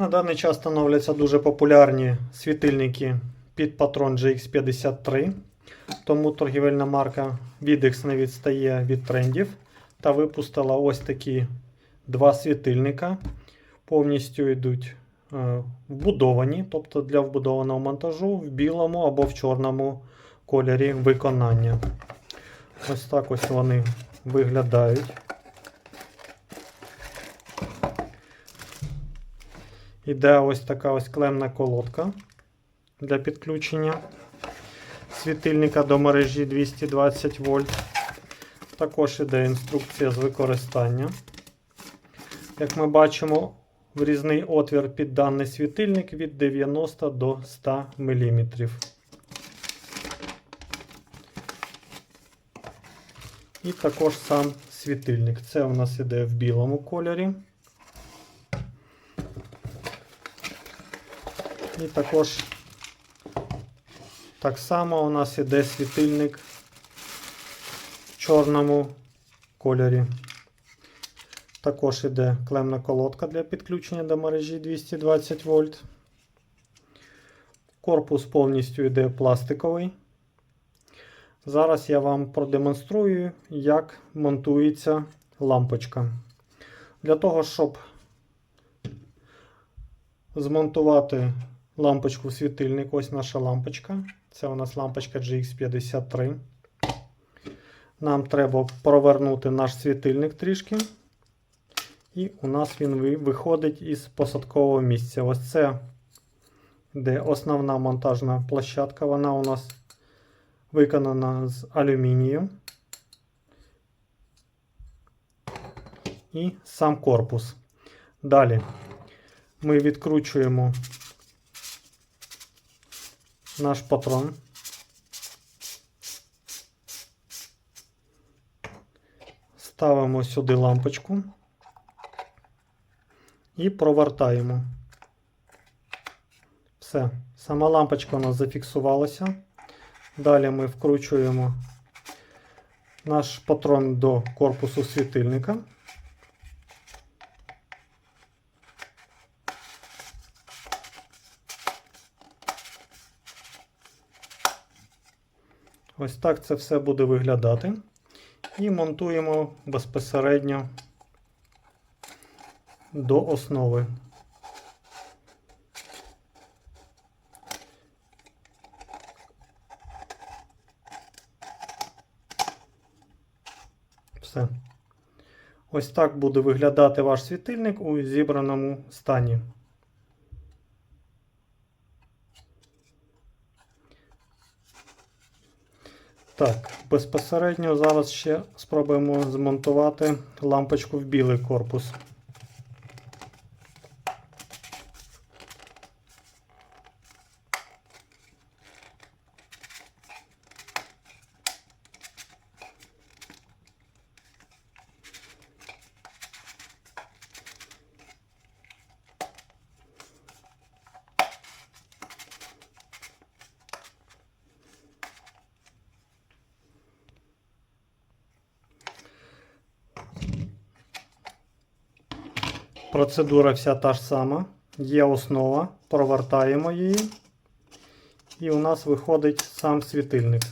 На даний час становляться дуже популярні світильники під патрон GX53, тому торгівельна марка Videx не відстає від трендів та випустила ось такі два світильника. Повністю йдуть е, вбудовані, тобто для вбудованого монтажу в білому або в чорному кольорі виконання. Ось так ось вони виглядають. Іде ось така ось клемна колодка для підключення світильника до мережі 220 вольт. Також іде інструкція з використання. Як ми бачимо, врізний отвір під даний світильник від 90 до 100 мм. І також сам світильник. Це у нас іде в білому кольорі. І також так само у нас іде світильник в чорному кольорі. Також іде клемна колодка для підключення до мережі 220 вольт. Корпус повністю йде пластиковий. Зараз я вам продемонструю, як монтується лампочка. Для того, щоб змонтувати лампочку в світильник, ось наша лампочка. Це у нас лампочка GX53. Нам треба провернути наш світильник трішки. І у нас він виходить із посадкового місця. Ось це де основна монтажна площадка. Вона у нас виконана з алюмінію. І сам корпус. Далі ми відкручуємо наш патрон. Ставимо сюди лампочку і провертаємо. Все, сама лампочка у нас зафіксувалася. Далі ми вкручуємо наш патрон до корпусу світильника. Ось так це все буде виглядати. І монтуємо безпосередньо до основи. Все. Ось так буде виглядати ваш світильник у зібраному стані. Так, безпосередньо зараз ще спробуємо змонтувати лампочку в білий корпус. Процедура вся та ж сама. Є основа, провертаємо її, і у нас виходить сам світильник.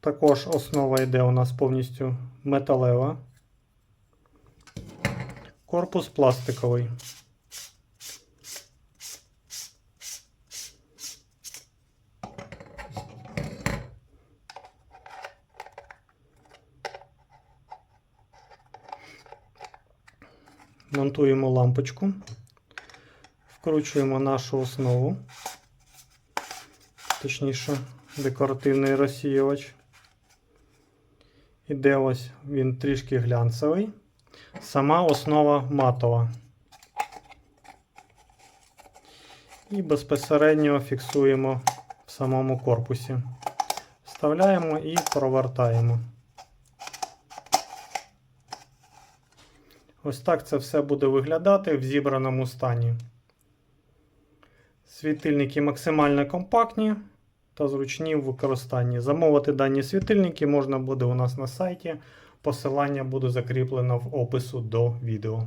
Також основа йде у нас повністю металева. Корпус пластиковий. Монтуємо лампочку, вкручуємо нашу основу, точніше, декоративний розсіювач. Іде ось він трішки глянцевий. Сама основа матова. І безпосередньо фіксуємо в самому корпусі. Вставляємо і провертаємо. Ось так це все буде виглядати в зібраному стані. Світильники максимально компактні та зручні в використанні. Замовити дані світильники можна буде у нас на сайті. Посилання буде закріплено в опису до відео.